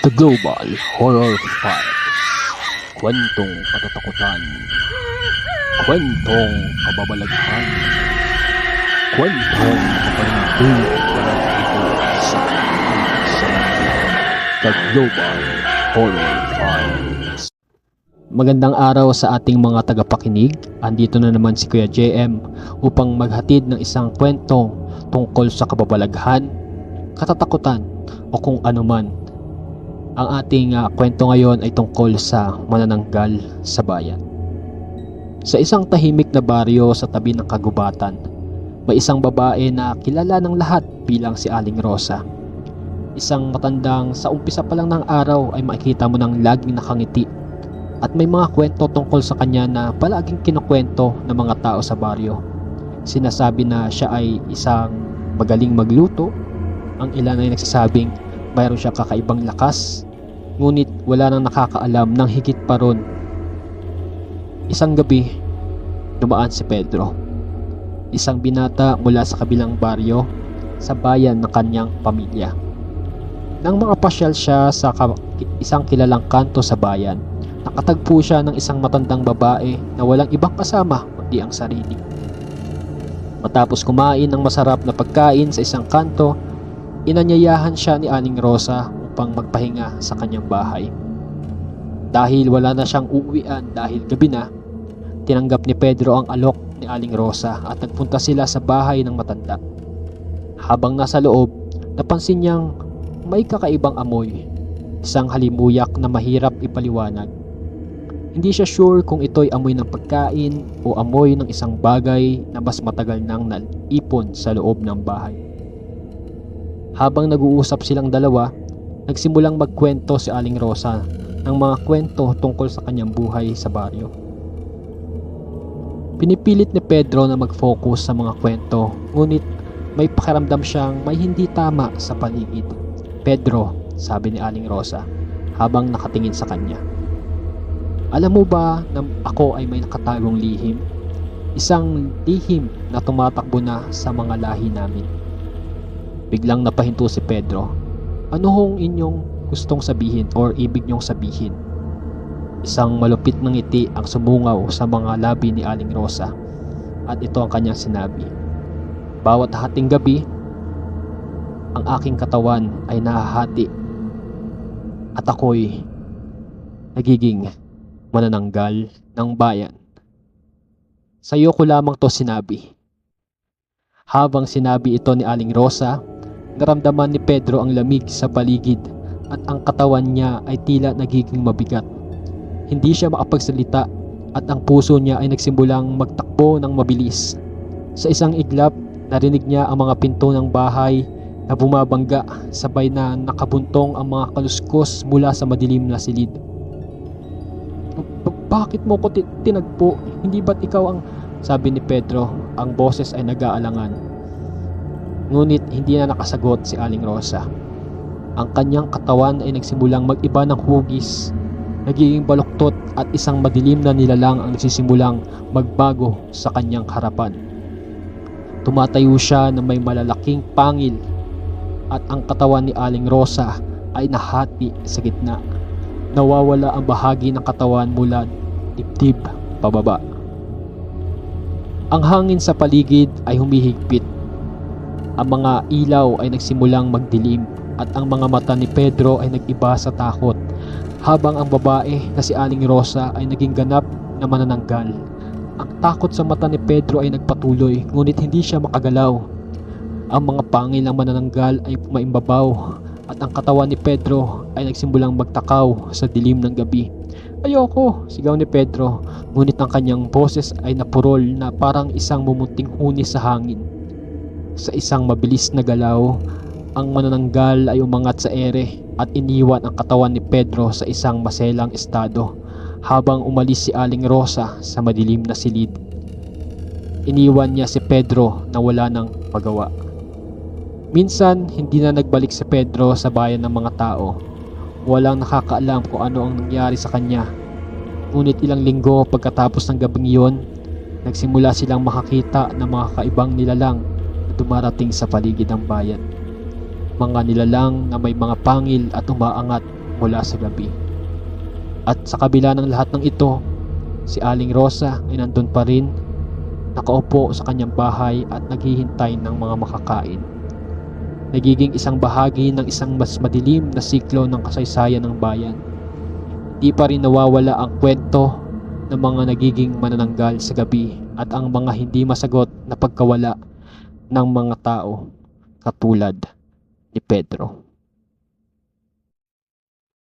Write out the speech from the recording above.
The Global Horror Files Kwentong katatakutan. Kwentong kababalaghan. Kwentong kapaninding dito sa sa The Global Horror Files. Magandang araw sa ating mga tagapakinig. Andito na naman si Kuya JM upang maghatid ng isang kwentong tungkol sa kababalaghan, katatakutan o kung ano man ang ating ah, kwento ngayon ay tungkol sa manananggal sa bayan. Sa isang tahimik na baryo sa tabi ng kagubatan, may isang babae na kilala ng lahat bilang si Aling Rosa. Isang matandang sa umpisa pa lang ng araw ay makikita mo ng laging nakangiti at may mga kwento tungkol sa kanya na palaging kinukwento ng mga tao sa baryo. Sinasabi na siya ay isang magaling magluto, ang ilan ay nagsasabing mayroon siya kakaibang lakas, ngunit wala nang nakakaalam ng higit pa ron. Isang gabi, dumaan si Pedro. Isang binata mula sa kabilang baryo sa bayan ng kanyang pamilya. Nang mga pasyal siya sa isang kilalang kanto sa bayan, nakatagpo siya ng isang matandang babae na walang ibang kasama kundi ang sarili. Matapos kumain ng masarap na pagkain sa isang kanto, inanyayahan siya ni Aling Rosa upang magpahinga sa kanyang bahay. Dahil wala na siyang uuwian dahil gabi na, tinanggap ni Pedro ang alok ni Aling Rosa at nagpunta sila sa bahay ng matanda. Habang nasa loob, napansin niyang may kakaibang amoy, isang halimuyak na mahirap ipaliwanag. Hindi siya sure kung ito'y amoy ng pagkain o amoy ng isang bagay na mas matagal nang naipon sa loob ng bahay. Habang nag-uusap silang dalawa, nagsimulang magkwento si Aling Rosa ng mga kwento tungkol sa kanyang buhay sa baryo. Pinipilit ni Pedro na mag-focus sa mga kwento, ngunit may pakiramdam siyang may hindi tama sa paligid. Pedro, sabi ni Aling Rosa, habang nakatingin sa kanya. Alam mo ba na ako ay may nakatagong lihim? Isang lihim na tumatakbo na sa mga lahi namin. Biglang napahinto si Pedro. Ano hong inyong gustong sabihin or ibig niyong sabihin? Isang malupit ng ngiti ang sumungaw sa mga labi ni Aling Rosa at ito ang kanyang sinabi. Bawat hating gabi, ang aking katawan ay nahahati at ako'y nagiging manananggal ng bayan. Sa iyo ko lamang to sinabi. Habang sinabi ito ni Aling Rosa, naramdaman ni Pedro ang lamig sa paligid at ang katawan niya ay tila nagiging mabigat. Hindi siya makapagsalita at ang puso niya ay nagsimulang magtakbo ng mabilis. Sa isang iglap, narinig niya ang mga pinto ng bahay na bumabangga sabay na nakabuntong ang mga kaluskos mula sa madilim na silid. "B- Bakit mo ko ti- tinagpo? Hindi ba't ikaw ang... Sabi ni Pedro, ang boses ay nag-aalangan. Ngunit hindi na nakasagot si Aling Rosa. Ang kanyang katawan ay nagsimulang mag-iba ng hugis nagiging baluktot at isang madilim na nilalang ang nagsisimulang magbago sa kanyang harapan. Tumatayo siya na may malalaking pangil at ang katawan ni Aling Rosa ay nahati sa gitna. Nawawala ang bahagi ng katawan mula dibdib pababa. Ang hangin sa paligid ay humihigpit. Ang mga ilaw ay nagsimulang magdilim at ang mga mata ni Pedro ay nag-iba sa takot habang ang babae na si Aling Rosa ay naging ganap na manananggal. Ang takot sa mata ni Pedro ay nagpatuloy ngunit hindi siya makagalaw. Ang mga pangil ng manananggal ay pumaimbabaw at ang katawan ni Pedro ay nagsimulang magtakaw sa dilim ng gabi. Ayoko, sigaw ni Pedro, ngunit ang kanyang boses ay napurol na parang isang mumunting huni sa hangin. Sa isang mabilis na galaw, ang manananggal ay umangat sa ere at iniwan ang katawan ni Pedro sa isang maselang estado habang umalis si Aling Rosa sa madilim na silid. Iniwan niya si Pedro na wala nang magawa. Minsan, hindi na nagbalik si Pedro sa bayan ng mga tao. Walang nakakaalam kung ano ang nangyari sa kanya. Ngunit ilang linggo pagkatapos ng gabing iyon, nagsimula silang makakita ng mga kaibang nilalang dumarating sa paligid ng bayan. Mga nilalang na may mga pangil at umaangat mula sa gabi. At sa kabila ng lahat ng ito, si Aling Rosa ay nandun pa rin, nakaupo sa kanyang bahay at naghihintay ng mga makakain. Nagiging isang bahagi ng isang mas madilim na siklo ng kasaysayan ng bayan. Di pa rin nawawala ang kwento ng mga nagiging manananggal sa gabi at ang mga hindi masagot na pagkawala ng mga tao katulad ni Pedro.